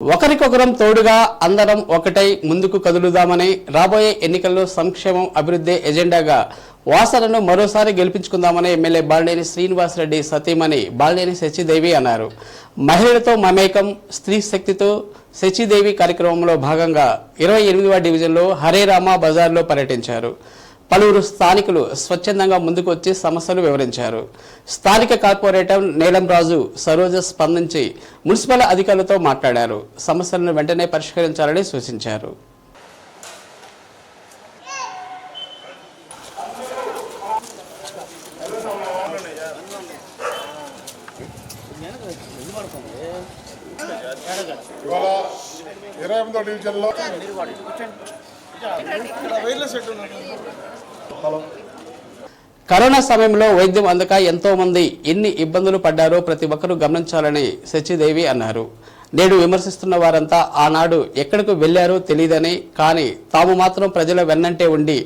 ఒకరికొకరం తోడుగా అందరం ఒకటై ముందుకు కదులుదామని రాబోయే ఎన్నికల్లో సంక్షేమం అభివృద్ధి ఎజెండాగా వాసనను మరోసారి గెలిపించుకుందామని ఎమ్మెల్యే బాలినేని శ్రీనివాసరెడ్డి సతీమణి బాలినేని శశిదేవి అన్నారు. మహిళలతో మమేకం స్త్రీ శక్తితో శశిదేవి కార్యక్రమంలో భాగంగా ఇరవై ఎనిమిదవ డివిజన్లో హరే రామ బజార్లో పర్యటించారు. పలువురు స్థానికులు స్వచ్ఛందంగా ముందుకు వచ్చి సమస్యలు వివరించారు. స్థానిక కార్పొరేటర్ నీలం రాజు సరోజ స్పందించి మున్సిపల్ అధికారులతో మాట్లాడారు. సమస్యలను వెంటనే పరిష్కరించాలని సూచించారు. ఇరవై ఎనిమిదో డివిజన్లో హలో కరోనా సమయంలో వైద్యం అందక ఎంతో మంది ఎన్ని ఇబ్బందులు పడ్డారో ప్రతి ఒక్కరూ గమనించాలని సచిదేవి అన్నారు. నేడు విమర్శిస్తున్న వారంతా ఆనాడు ఎక్కడికి వెళ్ళారో తెలియదని కానీ తాము మాత్రం ప్రజల వెన్నంటే ఉండి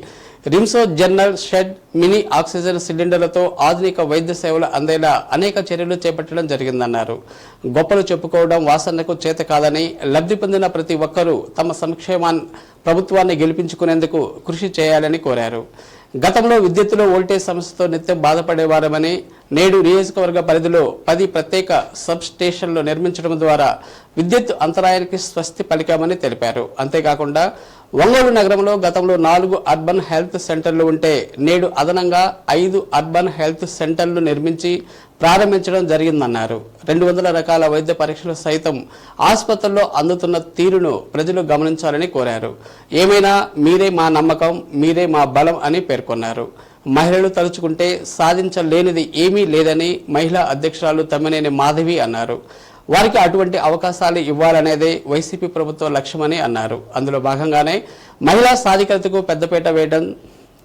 రిమ్సో జనరల్ షెడ్ మినీ ఆక్సిజన్ సిలిండర్లతో ఆధునిక వైద్య సేవలు అందేలా అనేక చర్యలు చేపట్టడం జరిగిందన్నారు. గొప్పలు చెప్పుకోవడం వాసనకు చేత కాదని లబ్ధి పొందిన ప్రతి ఒక్కరూ తమ సంక్షేమాన్ని ప్రభుత్వాన్ని గెలిపించుకునేందుకు కృషి చేయాలని కోరారు. గతంలో విద్యుత్తులో వోల్టేజ్ సమస్యతో నిత్యం బాధపడేవారమని నేడు నియోజకవర్గ పరిధిలో పది ప్రత్యేక సబ్ స్టేషన్లు నిర్మించడం ద్వారా విద్యుత్ అంతరాయానికి స్వస్తి పలికామని తెలిపారు. అంతేకాకుండా ఒంగోలు నగరంలో గతంలో నాలుగు అర్బన్ హెల్త్ సెంటర్లు ఉంటే నేడు అదనంగా ఐదు అర్బన్ హెల్త్ సెంటర్లు నిర్మించి ప్రారంభించడం జరిగిందన్నారు. రెండు వందల రకాల వైద్య పరీక్షలు సైతం ఆసుపత్రుల్లో అందుతున్న తీరును ప్రజలు గమనించాలని కోరారు. ఏమైనా మీరే మా నమ్మకం మీరే మా బలం అని పేర్కొన్నారు. మహిళలు తలుచుకుంటే సాధించలేనిది ఏమీ లేదని మహిళా అధ్యక్షురాలు తమ్మినేని మాధవి అన్నారు. వారికి అటువంటి అవకాశాలు ఇవ్వాలనేదే వైసీపీ ప్రభుత్వ లక్ష్యమని అన్నారు. అందులో భాగంగానే మహిళా సాధికారతకు పెద్దపీట వేయడం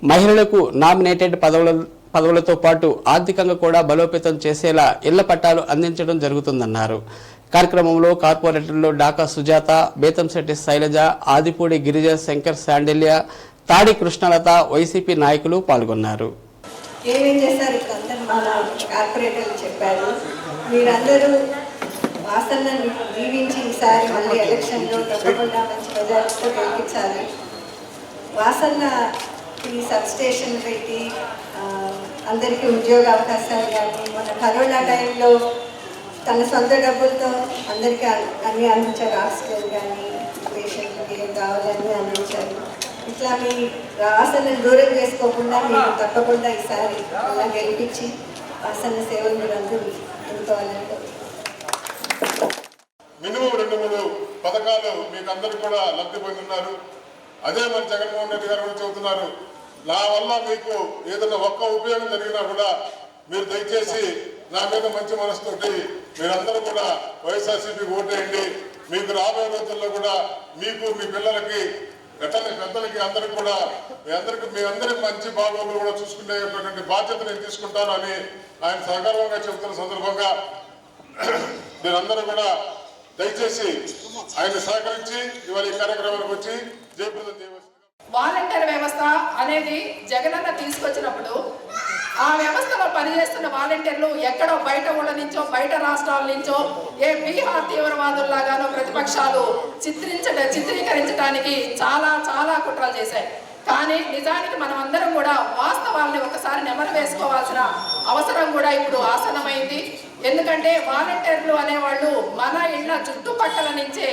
మహిళలకు నామినేటెడ్ పదవుల పదవులతో పాటు ఆర్థికంగా కూడా బలోపేతం చేసేలా ఇళ్ళ పట్టాలు అందించడం జరుగుతుందన్నారు. కార్యక్రమంలో కార్పొరేటర్లు డాకా సుజాత బేతంశెట్టి శైలజ ఆదిపూడి గిరిజ శంకర్ శాండిల్య తాడి కృష్ణలత వైసీపీ నాయకులు పాల్గొన్నారు. ఏమేం చేస్తారు మన కార్పొరేటర్లు చెప్పారు. మీరందరూ వాసనను దీవించి ఈసారి మళ్ళీ ఎలక్షన్లో తప్పకుండా మంచి మెజార్టీతో గెలిపించాలి. వాసన్న ఈ సబ్ స్టేషన్ పెట్టి అందరికీ ఉద్యోగ అవకాశాలు కానీ మన కరోనా టైంలో తన సొంత డబ్బులతో అందరికీ అన్ని అందించారు. ఆక్సిజన్ కానీ పేషెంట్లకి ఏం కావాలని అందించారు. ఇట్లా మీ వాసనను దూరం చేసుకోకుండా మీరు తప్పకుండా ఈసారి అలా గెలిపించి వాసన సేవలు మీరు అందరూ అందుకోవాలని కోరుకుంటున్నాను. మినిమం రెండు మూడు పథకాలు మీకు అందరికి కూడా లబ్ధి పొందున్నారు అదే మరి జగన్మోహన్ రెడ్డి గారు కూడా చెబుతున్నారు. నా వల్ల మీకు ఏదైనా ఒక్క ఉపయోగం జరిగినా కూడా మీరు దయచేసి నా మీద మంచి మనసుతోటి మీరందరూ కూడా వైఎస్ఆర్సీపీకి ఓటేయండి. మీకు రాబోయే రోజుల్లో కూడా మీకు మీ పిల్లలకి ఎట్లని పెద్దలకి అందరికి కూడా మీ అందరికి మీ అందరి మంచి బాగోగులు కూడా చూసుకునేటువంటి బాధ్యత నేను తీసుకుంటాను అని ఆయన సహకారంగా చెబుతున్న సందర్భంగా మీరందరూ కూడా దయచేసి ఆయన సహకరించి ఇవాళ ఈ కార్యక్రమానికి వచ్చి జయప్రదం చేయవలసిందిగా వాలంటీర్ వ్యవస్థ అనేది జగనన్న తీసుకొచ్చినప్పుడు ఆ వ్యవస్థలో పనిచేస్తున్న వాలంటీర్లు ఎక్కడో బయట ఊళ్ళ నుంచో బయట రాష్ట్రాల నుంచో ఏ బీహార్ తీవ్రవాదుల్లాగానో ప్రతిపక్షాలు చిత్రించడం చిత్రీకరించడానికి చాలా చాలా కుట్రలు చేశాయి. కానీ నిజానికి మనం అందరం కూడా వాస్తవాల్ని ఒకసారి నెమరు వేసుకోవాల్సిన అవసరం కూడా ఇప్పుడు ఆసనమైంది ఎందుకంటే వాలంటీర్లు అనేవాళ్ళు మన ఇళ్ళ చుట్టుపక్కల నుంచే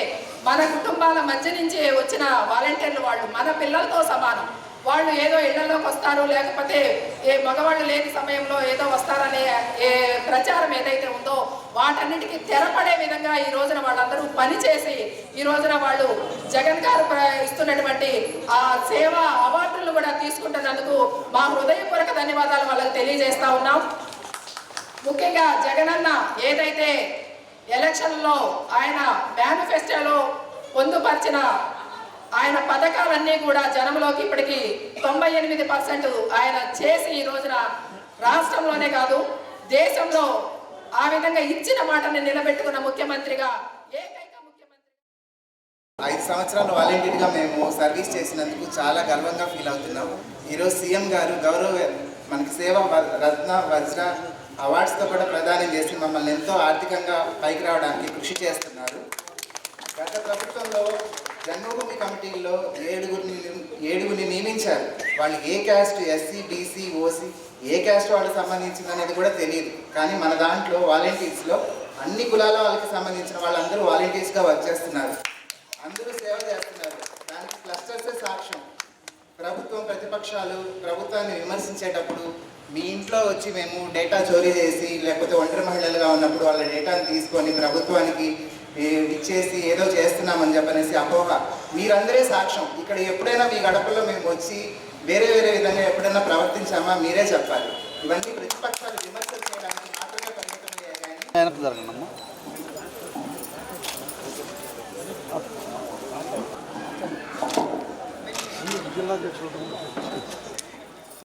మన కుటుంబాల మధ్య నుంచి వచ్చిన వాలంటీర్లు వాళ్ళు మన పిల్లలతో సమానం. వాళ్ళు ఏదో ఇళ్ళలోకి వస్తారు లేకపోతే ఏ మగవాళ్ళు లేని సమయంలో ఏదో వస్తారనే ఏ ప్రచారం ఏదైతే ఉందో వాటన్నిటికీ తెరపడే విధంగా ఈ రోజున వాళ్ళందరూ పనిచేసి ఈ రోజున వాళ్ళు జగన్ గారు ప్ర- ఇస్తున్నటువంటి ఆ సేవ అవార్డులు కూడా తీసుకుంటున్నందుకు మా హృదయపూర్వక ధన్యవాదాలు వాళ్ళకి తెలియజేస్తా ఉన్నాం. ముఖ్యంగా జగనన్న ఏదైతే ఎలక్షన్లో ఆయన మేనిఫెస్టోలో పొందుపరిచిన ఆయన పథకాలన్నీ కూడా జనంలోకి ఇప్పటికి తొంభై ఎనిమిది పర్సెంట్ ఆయన చేసి ఈ రోజున రాష్ట్రంలోనే కాదు దేశంలో ఆ విధంగా ఇచ్చిన మాటని నిలబెట్టుకున్న ముఖ్యమంత్రిగా ఏకైక ముఖ్యమంత్రి ఐదు సంవత్సరాలు వాలంటీర్గా మేము సర్వీస్ చేసినందుకు చాలా గర్వంగా ఫీల్ అవుతున్నాం. ఈరోజు సీఎం గారు గౌరవ మనకి సేవ వ- రత్న వజ్ర అవార్డ్స్తో కూడా ప్రదానం చేసి మమ్మల్ని ఎంతో ఆర్థికంగా పైకి రావడానికి కృషి చేస్తున్నారు. గత ప్రభుత్వంలో జన్మభూమి కమిటీల్లో ఏడుగురిని ఏడుగురిని నియమించారు. వాళ్ళు ఏ క్యాస్ట్ ఎస్సీ బీసీ ఓసీ ఏ క్యాస్ట్ వాళ్ళకి సంబంధించింది అనేది కూడా తెలియదు. కానీ మన దాంట్లో వాలంటీర్స్లో అన్ని కులాల వాళ్ళకి సంబంధించిన వాళ్ళందరూ వాలంటీర్స్గా వర్క్ చేస్తున్నారు. అందరూ సేవ చేస్తున్నారు. దానికి క్లస్టర్సే సాక్ష్యం. ప్రభుత్వం ప్రతిపక్షాలు ప్రభుత్వాన్ని విమర్శించేటప్పుడు మీ ఇంట్లో వచ్చి మేము డేటా చోరీ చేసి లేకపోతే ఒంటరి మహిళలుగా ఉన్నప్పుడు వాళ్ళ డేటాను తీసుకొని ప్రభుత్వానికి ఇచ్చేసి ఏదో చేస్తున్నామని చెప్పనేసి అపోహ. మీరందరే సాక్ష్యం. ఇక్కడ ఎప్పుడైనా మీ గడపలో మేము వచ్చి వేరే వేరే విధంగా ఎప్పుడైనా ప్రవర్తించామా మీరే చెప్పాలి. ఇవన్నీ ప్రతిపక్షాలు విమర్శలు చేయడానికి మాత్రమే పరిమితమయ్యాయి కానీ జిల్లా అధ్యక్షుడు.